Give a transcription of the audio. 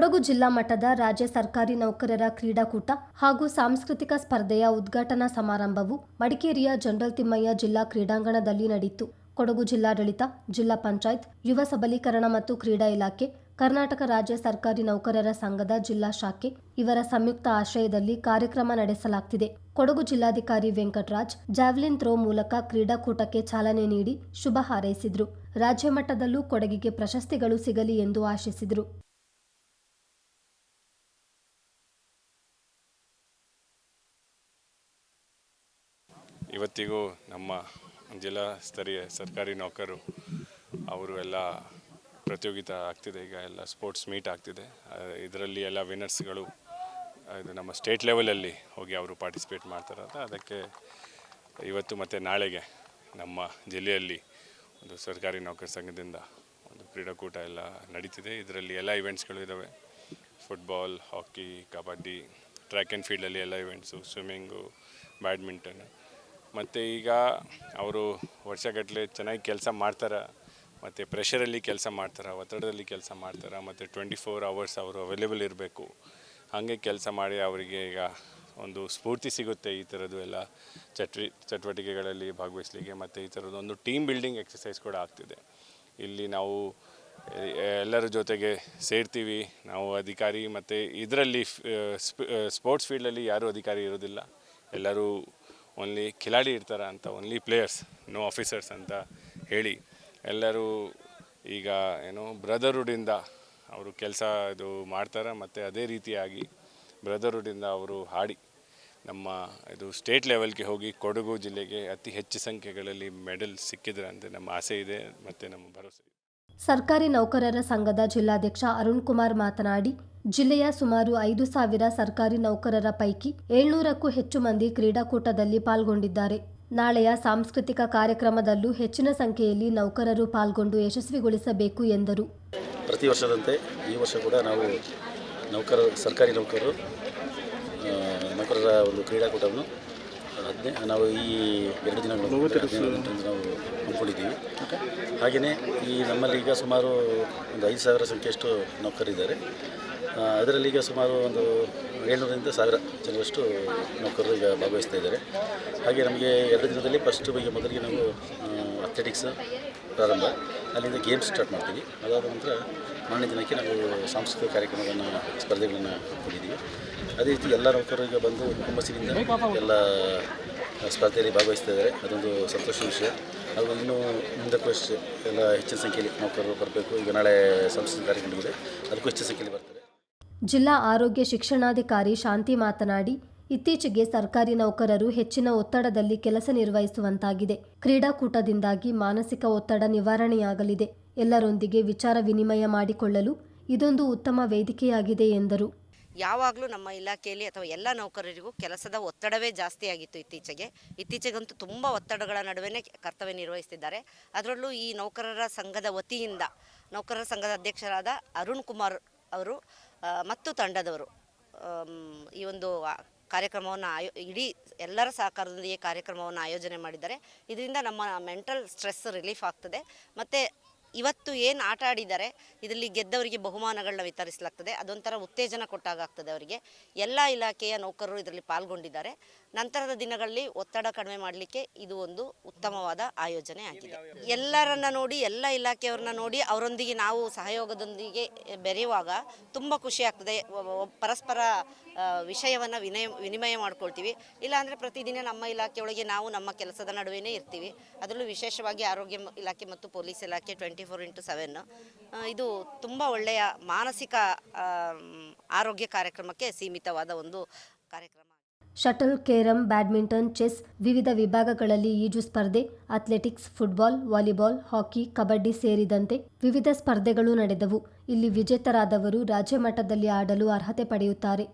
ಕೊಡಗು ಜಿಲ್ಲಾ ಮಟ್ಟದ ರಾಜ್ಯ ಸರ್ಕಾರಿ ನೌಕರರ ಕ್ರೀಡಾಕೂಟ ಹಾಗೂ ಸಾಂಸ್ಕೃತಿಕ ಸ್ಪರ್ಧೆಯ ಉದ್ಘಾಟನಾ ಸಮಾರಂಭವು ಮಡಿಕೇರಿಯ ಜನರಲ್ ತಿಮ್ಮಯ್ಯ ಜಿಲ್ಲಾ ಕ್ರೀಡಾಂಗಣದಲ್ಲಿ ನಡೆಯಿತು. ಕೊಡಗು ಜಿಲ್ಲಾಡಳಿತ, ಜಿಲ್ಲಾ ಪಂಚಾಯತ್, ಯುವ ಸಬಲೀಕರಣ ಮತ್ತು ಕ್ರೀಡಾ ಇಲಾಖೆ, ಕರ್ನಾಟಕ ರಾಜ್ಯ ಸರ್ಕಾರಿ ನೌಕರರ ಸಂಘದ ಜಿಲ್ಲಾ ಶಾಖೆ ಇವರ ಸಂಯುಕ್ತ ಆಶ್ರಯದಲ್ಲಿ ಕಾರ್ಯಕ್ರಮ ನಡೆಸಲಾಗ್ತಿದೆ. ಕೊಡಗು ಜಿಲ್ಲಾಧಿಕಾರಿ ವೆಂಕಟರಾಜ್, ಜಾವ್ಲಿನ್ ಥ್ರೋ ಮೂಲಕ ಕ್ರೀಡಾಕೂಟಕ್ಕೆ ಚಾಲನೆ ನೀಡಿ ಶುಭ ಹಾರೈಸಿದ್ರು. ರಾಜ್ಯ ಮಟ್ಟದಲ್ಲೂ ಕೊಡಗಿಗೆ ಪ್ರಶಸ್ತಿಗಳು ಸಿಗಲಿ ಎಂದು ಆಶಿಸಿದರು. ಇವತ್ತಿಗೂ ನಮ್ಮ ಜಿಲ್ಲಾ ಸ್ತರೀಯ ಸರ್ಕಾರಿ ನೌಕರು ಅವರು ಎಲ್ಲ ಪ್ರತಿಯೋಗಿತ ಆಗ್ತಿದೆ. ಈಗ ಎಲ್ಲ ಸ್ಪೋರ್ಟ್ಸ್ ಮೀಟ್ ಆಗ್ತಿದೆ. ಇದರಲ್ಲಿ ಎಲ್ಲ ವಿನ್ನರ್ಸ್ಗಳು ಇದು ನಮ್ಮ ಸ್ಟೇಟ್ ಲೆವೆಲಲ್ಲಿ ಹೋಗಿ ಅವರು ಪಾರ್ಟಿಸಿಪೇಟ್ ಮಾಡ್ತಾರೆ ಅಂತ ಅದಕ್ಕೆ ಇವತ್ತು ಮತ್ತು ನಾಳೆಗೆ ನಮ್ಮ ಜಿಲ್ಲೆಯಲ್ಲಿ ಒಂದು ಸರ್ಕಾರಿ ನೌಕರ ಸಂಘದಿಂದ ಒಂದು ಕ್ರೀಡಾಕೂಟ ಎಲ್ಲ ನಡೀತಿದೆ. ಇದರಲ್ಲಿ ಎಲ್ಲ ಇವೆಂಟ್ಸ್ಗಳು ಇದ್ದಾವೆ football, hockey, kabaddi, track and ಫೀಲ್ಡಲ್ಲಿ ಎಲ್ಲ ಇವೆಂಟ್ಸು, ಸ್ವಿಮ್ಮಿಂಗು ಬ್ಯಾಡ್ಮಿಂಟನ್ ಮತ್ತು ಈಗ ಅವರು ವರ್ಷಗಟ್ಟಲೆ ಚೆನ್ನಾಗಿ ಕೆಲಸ ಮಾಡ್ತಾರೆ, ಮತ್ತು ಪ್ರೆಷರಲ್ಲಿ ಕೆಲಸ ಮಾಡ್ತಾರೆ, ಒತ್ತಡದಲ್ಲಿ ಕೆಲಸ ಮಾಡ್ತಾರೆ, ಮತ್ತು ಟ್ವೆಂಟಿ ಫೋರ್ ಅವರ್ಸ್ ಅವರು ಅವೈಲೇಬಲ್ ಇರಬೇಕು. ಹಾಗೆ ಕೆಲಸ ಮಾಡಿ ಅವರಿಗೆ ಈಗ ಒಂದು ಸ್ಫೂರ್ತಿ ಸಿಗುತ್ತೆ ಈ ಥರದ್ದು ಎಲ್ಲ ಚಟ್ವಿ ಚಟುವಟಿಕೆಗಳಲ್ಲಿ ಭಾಗವಹಿಸಲಿಕ್ಕೆ ಮತ್ತು ಈ ಥರದ್ದು ಒಂದು ಟೀಮ್ ಬಿಲ್ಡಿಂಗ್ ಎಕ್ಸಸೈಸ್ ಕೂಡ ಆಗ್ತಿದೆ. ಇಲ್ಲಿ ನಾವು ಎಲ್ಲರ ಜೊತೆಗೆ ಸೇರ್ತೀವಿ. ನಾವು ಅಧಿಕಾರಿ ಮತ್ತು ಇದರಲ್ಲಿ ಸ್ಪೋರ್ಟ್ಸ್ ಫೀಲ್ಡಲ್ಲಿ ಯಾರೂ ಅಧಿಕಾರಿ ಇರೋದಿಲ್ಲ. ಎಲ್ಲರೂ ಓನ್ಲಿ ಖಿಲಾಡಿ ಇರ್ತಾರೆ ಅಂತ ಓನ್ಲಿ ಪ್ಲೇಯರ್ಸ್ ನೋ ಆಫೀಸರ್ಸ್ ಅಂತ ಹೇಳಿ ಎಲ್ಲರೂ ಈಗ ಏನು ಬ್ರದರ್ಹುಡಿಂದ ಅವರು ಕೆಲಸ ಇದು ಮಾಡ್ತಾರೆ ಮತ್ತು ಅದೇ ರೀತಿಯಾಗಿ ಬ್ರದರ್ಹುಡಿಂದ ಅವರು ಹಾಡಿ ನಮ್ಮ ಇದು ಸ್ಟೇಟ್ ಲೆವೆಲ್ಗೆ ಹೋಗಿ ಕೊಡಗು ಜಿಲ್ಲೆಗೆ ಅತಿ ಹೆಚ್ಚು ಸಂಖ್ಯೆಗಳಲ್ಲಿ ಮೆಡಲ್ ಸಿಕ್ಕಿದ್ರೆ ಅಂತ ನಮ್ಮ ಆಸೆ ಇದೆ ಮತ್ತು ನಮ್ಮ ಭರವಸೆ ಸರ್ಕಾರಿ ನೌಕರರ ಸಂಘದ ಜಿಲ್ಲಾಧ್ಯಕ್ಷ ಅರುಣ್ ಕುಮಾರ್ ಮಾತನಾಡಿ ಜಿಲ್ಲೆಯ ಸುಮಾರು ಐದು ಸಾವಿರ ಸರ್ಕಾರಿ ನೌಕರರ ಪೈಕಿ ಏಳ್ನೂರಕ್ಕೂ ಹೆಚ್ಚು ಮಂದಿ ಕ್ರೀಡಾಕೂಟದಲ್ಲಿ ಪಾಲ್ಗೊಂಡಿದ್ದಾರೆ. ನಾಳೆಯ ಸಾಂಸ್ಕೃತಿಕ ಕಾರ್ಯಕ್ರಮದಲ್ಲೂ ಹೆಚ್ಚಿನ ಸಂಖ್ಯೆಯಲ್ಲಿ ನೌಕರರು ಪಾಲ್ಗೊಂಡು ಯಶಸ್ವಿಗೊಳಿಸಬೇಕು ಎಂದರು. ಪ್ರತಿ ವರ್ಷದಂತೆ ಈ ವರ್ಷ ಕೂಡ ನಾವು ನೌಕರ ಸರ್ಕಾರಿ ನೌಕರರು ನೌಕರರ ಒಂದು ಕ್ರೀಡಾಕೂಟವನ್ನು ನಾವು ಈ ಎರಡು ದಿನಗಳು ನಾವು ಹಮ್ಮಿಕೊಂಡಿದ್ದೀವಿ. ಹಾಗೆಯೇ ಈ ನಮ್ಮಲ್ಲಿ ಈಗ ಸುಮಾರು ಒಂದು ಐದು ಸಾವಿರ ಸಂಖ್ಯೆಯಷ್ಟು ನೌಕರರಿದ್ದಾರೆ. ಆ, ಅದರಲ್ಲಿ ಈಗ ಸುಮಾರು ಒಂದು ಏಳ್ನೂರರಿಂದ ಸಾವಿರ ಜನರಷ್ಟು ನೌಕರರು ಈಗ ಭಾಗವಹಿಸ್ತಾ ಇದ್ದಾರೆ. ಹಾಗೆ ನಮಗೆ ಎರಡು ದಿನದಲ್ಲಿ ಫಸ್ಟ್ ಈಗ ಮೊದಲಿಗೆ ನಾವು ಅಥ್ಲೆಟಿಕ್ಸ್ ಪ್ರಾರಂಭ. ಅಲ್ಲಿಂದ ಗೇಮ್ಸ್ ಸ್ಟಾರ್ಟ್ ಮಾಡ್ತೀವಿ. ಅದಾದ ನಂತರ ಮಾರನೇ ದಿನಕ್ಕೆ ನಾವು ಸಾಂಸ್ಕೃತಿಕ ಕಾರ್ಯಕ್ರಮಗಳನ್ನು, ಸ್ಪರ್ಧೆಗಳನ್ನು ಕೊಟ್ಟಿದ್ದೀವಿ ಅದೇ ರೀತಿ ಎಲ್ಲ ನೌಕರರು ಈಗ ಬಂದು ಹುಮ್ಮಸ್ಸಿನಿಂದ ಎಲ್ಲ ಸ್ಪರ್ಧೆಯಲ್ಲಿ ಭಾಗವಹಿಸ್ತಾ ಇದ್ದಾರೆ. ಅದೊಂದು ಸಂತೋಷದ ವಿಷಯ. ಹಾಗೂ ಇನ್ನೂ ಮುಂದಕ್ಕೂ ಅಷ್ಟೇ ಎಲ್ಲ ಹೆಚ್ಚಿನ ಸಂಖ್ಯೆಯಲ್ಲಿ ನೌಕರರು ಬರಬೇಕು. ಈಗ ನಾಳೆ ಸಾಂಸ್ಕೃತಿಕ ಕಾರ್ಯಕ್ರಮ ಇದೆ ಅದಕ್ಕೂ ಹೆಚ್ಚಿನ ಸಂಖ್ಯೆಯಲ್ಲಿ ಬರ್ತಾರೆ. ಜಿಲ್ಲಾ ಆರೋಗ್ಯ ಶಿಕ್ಷಣಾಧಿಕಾರಿ ಶಾಂತಿ ಮಾತನಾಡಿ, ಇತ್ತೀಚೆಗೆ ಸರ್ಕಾರಿ ನೌಕರರು ಹೆಚ್ಚಿನ ಒತ್ತಡದಲ್ಲಿ ಕೆಲಸ ನಿರ್ವಹಿಸುವಂತಾಗಿದೆ. ಕ್ರೀಡಾಕೂಟದಿಂದಾಗಿ ಮಾನಸಿಕ ಒತ್ತಡ ನಿವಾರಣೆಯಾಗಲಿದೆ. ಎಲ್ಲರೊಂದಿಗೆ ವಿಚಾರ ವಿನಿಮಯ ಮಾಡಿಕೊಳ್ಳಲು ಇದೊಂದು ಉತ್ತಮ ವೇದಿಕೆಯಾಗಿದೆ ಎಂದರು. ಯಾವಾಗಲೂ ನಮ್ಮ ಇಲಾಖೆಯಲ್ಲಿ ಅಥವಾ ಎಲ್ಲ ನೌಕರರಿಗೂ ಕೆಲಸದ ಒತ್ತಡವೇ ಜಾಸ್ತಿ ಆಗಿತ್ತು ಇತ್ತೀಚೆಗೆ. ಇತ್ತೀಚೆಗಂತೂ ತುಂಬ ಒತ್ತಡಗಳ ನಡುವೆ ಕರ್ತವ್ಯ ನಿರ್ವಹಿಸ್ತಿದ್ದಾರೆ. ಅದರಲ್ಲೂ ಈ ನೌಕರರ ಸಂಘದ ವತಿಯಿಂದ ನೌಕರರ ಸಂಘದ ಅಧ್ಯಕ್ಷರಾದ ಅರುಣ್ ಕುಮಾರ್ ಅವರು ಮತ್ತು ತಂಡದವರು. ಈ ಒಂದು ಕಾರ್ಯಕ್ರಮವನ್ನು ಆಯೋ, ಇಡೀ ಎಲ್ಲರ ಸಹಕಾರದೊಂದಿಗೆ ಕಾರ್ಯಕ್ರಮವನ್ನು ಆಯೋಜನೆ ಮಾಡಿದ್ದಾರೆ. ಇದರಿಂದ ನಮ್ಮ ಮೆಂಟಲ್ ಸ್ಟ್ರೆಸ್ ರಿಲೀಫ್ ಆಗ್ತದೆ. ಮತ್ತು ಇವತ್ತು ಏನು ಆಟ ಆಡಿದ್ದಾರೆ, ಇದರಲ್ಲಿ ಗೆದ್ದವರಿಗೆ ಬಹುಮಾನಗಳನ್ನ ವಿತರಿಸಲಾಗ್ತದೆ, ಅದೊಂಥರ ಉತ್ತೇಜನ ಕೊಟ್ಟಾಗ ಆಗ್ತದೆ ಅವರಿಗೆ. ಎಲ್ಲ ಇಲಾಖೆಯ ನೌಕರರು ಇದರಲ್ಲಿ ಪಾಲ್ಗೊಂಡಿದ್ದಾರೆ. ನಂತರದ ದಿನಗಳಲ್ಲಿ ಒತ್ತಡ ಕಡಿಮೆ ಮಾಡಲಿಕ್ಕೆ ಇದು ಒಂದು ಉತ್ತಮವಾದ ಆಯೋಜನೆ ಆಗಿದೆ. ಎಲ್ಲರನ್ನ ನೋಡಿ, ಎಲ್ಲ ಇಲಾಖೆಯವ್ರನ್ನ ನೋಡಿ, ಅವರೊಂದಿಗೆ ನಾವು ಸಹಯೋಗದೊಂದಿಗೆ ಬೆರೆಯುವಾಗ ತುಂಬ ಖುಷಿ ಆಗ್ತದೆ. ಪರಸ್ಪರ ವಿಷಯವನ್ನು ವಿನಯ, ವಿನಿಮಯ ಮಾಡ್ಕೊಳ್ತೀವಿ. ಇಲ್ಲಾಂದರೆ ಪ್ರತಿದಿನ ನಮ್ಮ ಇಲಾಖೆಯೊಳಗೆ ನಾವು ನಮ್ಮ ಕೆಲಸದ ನಡುವೆನೇ ಇರ್ತೀವಿ. ಅದರಲ್ಲೂ ವಿಶೇಷವಾಗಿ ಆರೋಗ್ಯ ಇಲಾಖೆ ಮತ್ತು ಪೊಲೀಸ್ ಇಲಾಖೆ ಟ್ವೆಂಟಿ ಫೋರ್ ಇಂಟು ಸೆವೆನ್ ಇದು ತುಂಬ ಒಳ್ಳೆಯ ಮಾನಸಿಕ ಆರೋಗ್ಯ ಕಾರ್ಯಕ್ರಮಕ್ಕೆ ಸೀಮಿತವಾದ ಒಂದು ಕಾರ್ಯಕ್ರಮ. ಶಟಲ್, ಕೇರಂ, ಬ್ಯಾಡ್ಮಿಂಟನ್, ಚೆಸ್ ವಿವಿಧ ವಿಭಾಗಗಳಲ್ಲಿ ಈಜು ಸ್ಪರ್ಧೆ, athletics, football, volleyball, hockey, kabaddi ಸೇರಿದಂತೆ ವಿವಿಧ ಸ್ಪರ್ಧೆಗಳು ನಡೆದವು. ಇಲ್ಲಿ ವಿಜೇತರಾದವರು ರಾಜ್ಯ ಮಟ್ಟದಲ್ಲಿ ಆಡಲು ಅರ್ಹತೆ ಪಡೆಯುತ್ತಾರೆ.